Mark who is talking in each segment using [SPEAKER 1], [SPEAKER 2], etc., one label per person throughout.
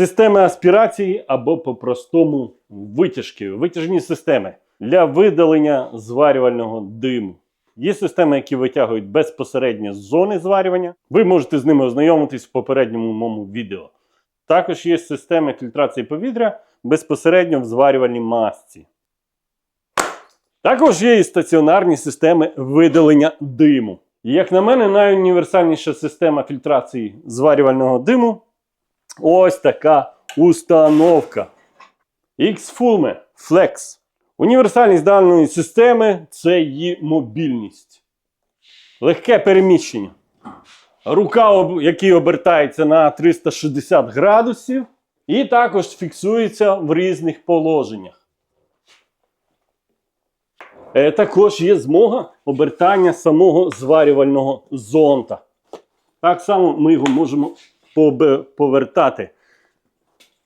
[SPEAKER 1] Системи аспірації або по-простому витяжки, витяжні системи для видалення зварювального диму. Є системи, які витягують безпосередньо з зони зварювання. Ви можете з ними ознайомитись в попередньому моєму відео. Також є системи фільтрації повітря безпосередньо в зварювальній масці. Також є і стаціонарні системи видалення диму. І, Як на мене, найуніверсальніша система фільтрації зварювального диму ось така установка. X-Fulme Flex. Універсальність даної системи це її мобільність. Легке переміщення. Рука, який обертається на 360 градусів, і також фіксується в різних положеннях. Е, також є змога обертання самого зварювального зонта. Так само ми його можемо повертати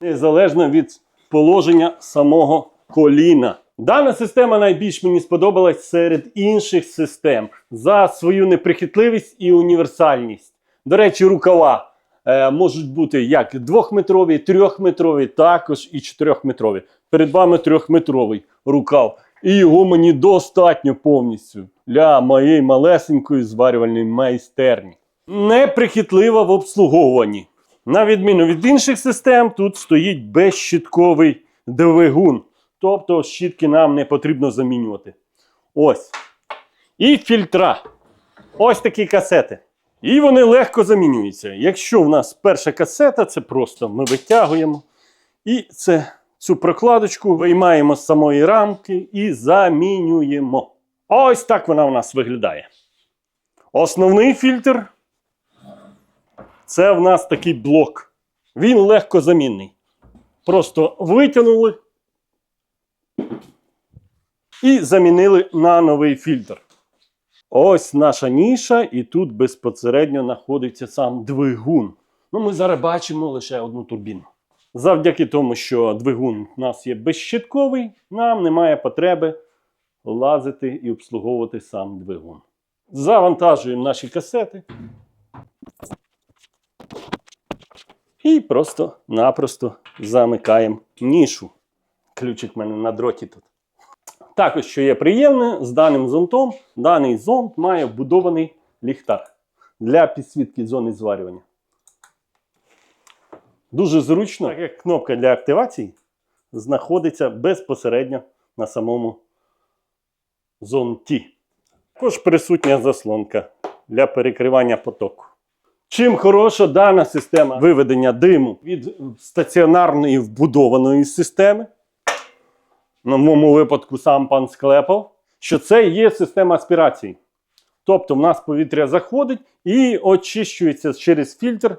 [SPEAKER 1] незалежно від положення самого коліна. Дана система найбільш мені сподобалась серед інших систем за свою неприхитливість і універсальність. До речі, рукава е, можуть бути як двохметрові, трьохметрові, також і чотирьохметрові. Перед вами трьохметровий рукав. І його мені достатньо повністю для моєї малесенької зварювальної майстерні. Неприхитлива в обслуговуванні. На відміну від інших систем, тут стоїть безщітковий двигун. Тобто щітки нам не потрібно замінювати. Ось. І фільтра. Ось такі касети. І вони легко замінюються. Якщо в нас перша касета, це просто ми витягуємо. І це, цю прокладочку виймаємо з самої рамки і замінюємо. Ось так вона у нас виглядає. Основний фільтр це в нас такий блок. Він легко замінний. Просто витягнули і замінили на новий фільтр. Ось наша ніша, і тут безпосередньо знаходиться сам двигун. Ну, ми зараз бачимо лише одну турбіну. Завдяки тому, що двигун у нас є безщитковий, нам немає потреби лазити і обслуговувати сам двигун. Завантажуємо наші касети. І просто-напросто замикаємо нішу. Ключик в мене на дроті тут. Також, що є приємне, з даним зонтом, даний зонт має вбудований ліхтар для підсвітки зони зварювання. Дуже зручно, так як кнопка для активації знаходиться безпосередньо на самому зонті. Також присутня заслонка для перекривання потоку. Чим хороша дана система виведення диму від стаціонарної вбудованої системи, на моєму випадку сам пан склепав, що це є система аспірації. Тобто в нас повітря заходить і очищується через фільтр.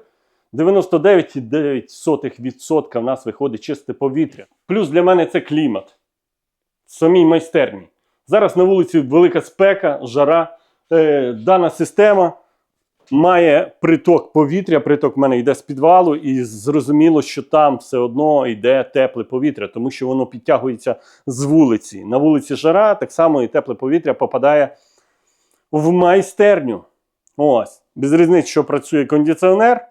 [SPEAKER 1] 99,9% в нас виходить чисте повітря. Плюс для мене це клімат. Самій майстерні. Зараз на вулиці велика спека, жара. Е, дана система має приток повітря. Приток в мене йде з підвалу, і зрозуміло, що там все одно йде тепле повітря, тому що воно підтягується з вулиці. На вулиці жара, так само і тепле повітря попадає в майстерню. Ось. Без різниці, що працює кондиціонер,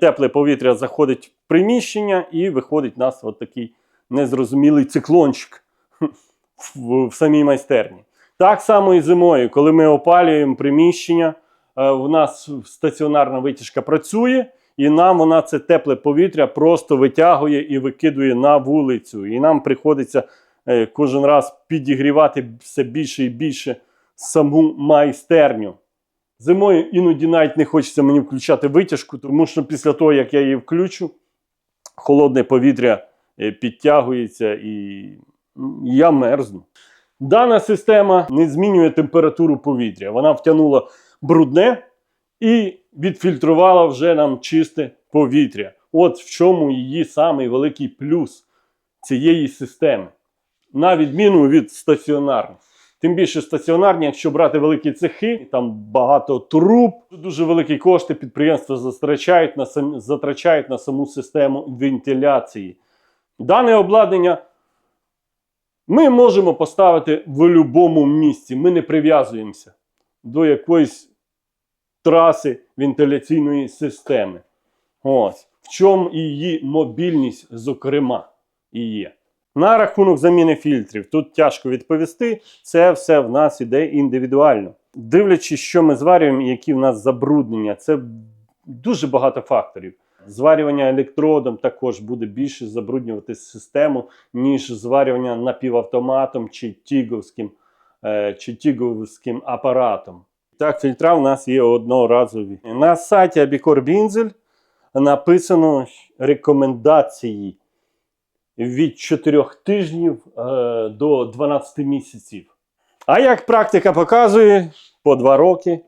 [SPEAKER 1] тепле повітря заходить в приміщення і виходить у нас от такий незрозумілий циклончик в, в самій майстерні. Так само і зимою, коли ми опалюємо приміщення, в нас стаціонарна витяжка працює, і нам вона це тепле повітря просто витягує і викидує на вулицю. І нам приходиться е, кожен раз підігрівати все більше і більше саму майстерню. Зимою іноді навіть не хочеться мені включати витяжку, тому що після того, як я її включу, холодне повітря е, підтягується і я мерзну. Дана система не змінює температуру повітря. Вона втягнула брудне і відфільтрувала вже нам чисте повітря. От в чому її самий великий плюс цієї системи. На відміну від стаціонарних. Тим більше стаціонарні, якщо брати великі цехи, там багато труб, дуже великі кошти підприємства затрачають на, сам, затрачають на саму систему вентиляції. Дане обладнання ми можемо поставити в будь-якому місці. Ми не прив'язуємося до якоїсь траси вентиляційної системи. Ось. в чому її мобільність, зокрема, і є. На рахунок заміни фільтрів, тут тяжко відповісти. Це все в нас іде індивідуально. Дивлячись, що ми зварюємо, і які в нас забруднення, це дуже багато факторів. Зварювання електродом також буде більше забруднювати систему, ніж зварювання напівавтоматом чи тіговським, е, чи тіговським апаратом. Так, фільтра у нас є одноразові. На сайті Abicor Бінзель написано рекомендації від 4 тижнів е, до 12 місяців. А як практика показує, по 2 роки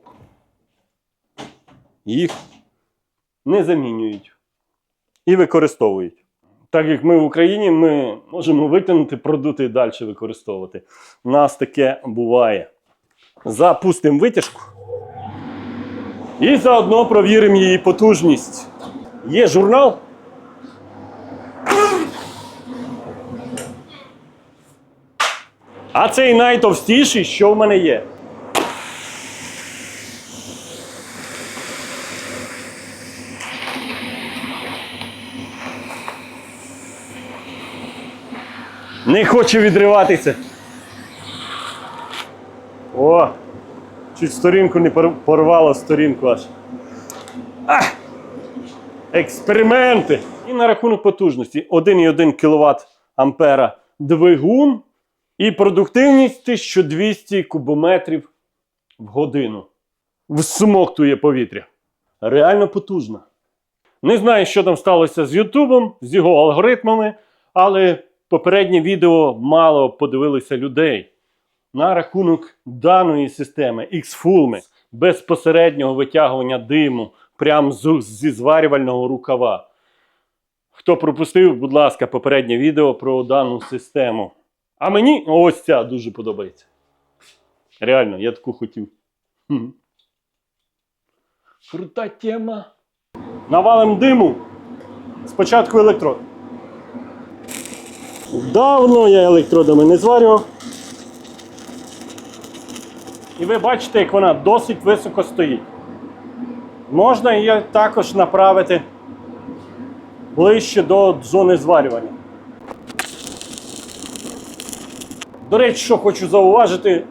[SPEAKER 1] їх не замінюють і використовують. Так як ми в Україні, ми можемо витягнути, продути і далі використовувати. У нас таке буває. Запустимо витяжку. І заодно провіримо її потужність. Є журнал. А цей найтовстіший, що в мене є. Не хоче відриватися. Чуть сторінку не пор- порвало сторінку аж. Ах! Експерименти! І на рахунок потужності 1,1 кВт ампера двигун і продуктивність 1200 кубометрів в годину. Всмоктує повітря. Реально потужно. Не знаю, що там сталося з Ютубом, з його алгоритмами, але попереднє відео мало подивилися людей. На рахунок даної системи X-Fulme безпосереднього витягування диму прямо зі зварювального рукава. Хто пропустив, будь ласка, попереднє відео про дану систему. А мені ось ця дуже подобається. Реально, я таку хотів. Крута тема. Навалим диму. Спочатку електрод. Давно я електродами не зварював. І ви бачите, як вона досить високо стоїть. Можна її також направити ближче до зони зварювання. До речі, що хочу зауважити,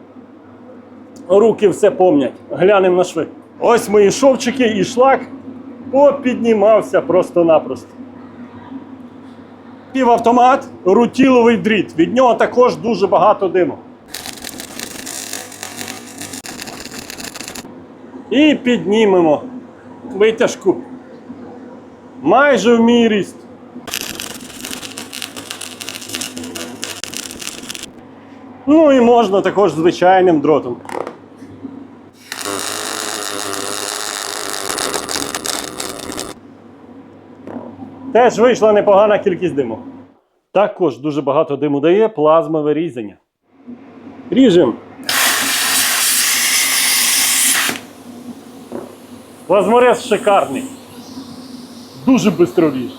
[SPEAKER 1] руки все помнять. Глянемо на шви. Ось мої шовчики і шлак попіднімався просто-напросто. Півавтомат, рутіловий дріт. Від нього також дуже багато диму. І піднімемо витяжку. Майже в мій ріст. Ну і можна також звичайним дротом. Теж вийшла непогана кількість диму. Також дуже багато диму дає плазмове різання. Ріжемо. Плазморез шикарний. Дуже швидко ріж.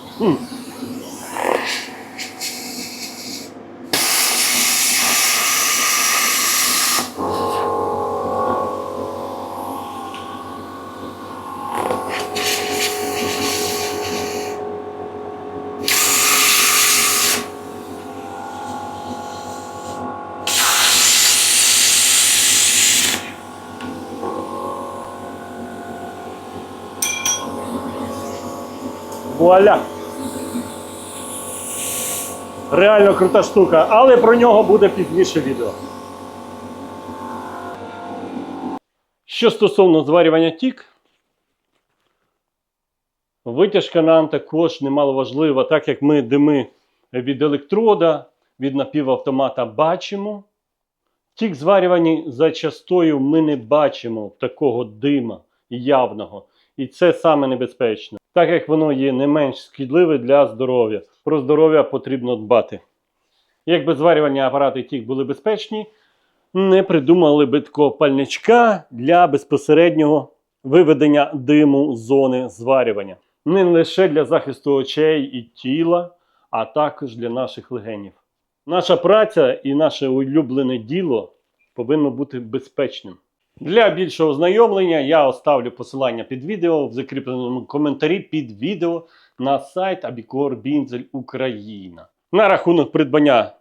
[SPEAKER 1] Вуаля! Реально крута штука, але про нього буде пізніше відео. Що стосовно зварювання тік, витяжка нам також немало важлива, так як ми дими від електрода, від напівавтомата бачимо. Тік зварювані зачастою ми не бачимо такого дима явного. І це саме небезпечно, так як воно є не менш шкідливе для здоров'я. Про здоров'я потрібно дбати. Якби зварювальні апарати тік були безпечні, не придумали би такого пальничка для безпосереднього виведення диму з зони зварювання. Не лише для захисту очей і тіла, а також для наших легенів. Наша праця і наше улюблене діло повинно бути безпечним. Для більшого ознайомлення я оставлю посилання під відео в закріпленому коментарі під відео. на сайт Абікор Бінзель Україна. На рахунок придбання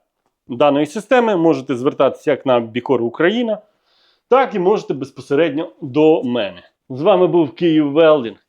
[SPEAKER 1] даної системи можете звертатися як на Бікор Україна, так і можете безпосередньо до мене. З вами був Київ Велдинг.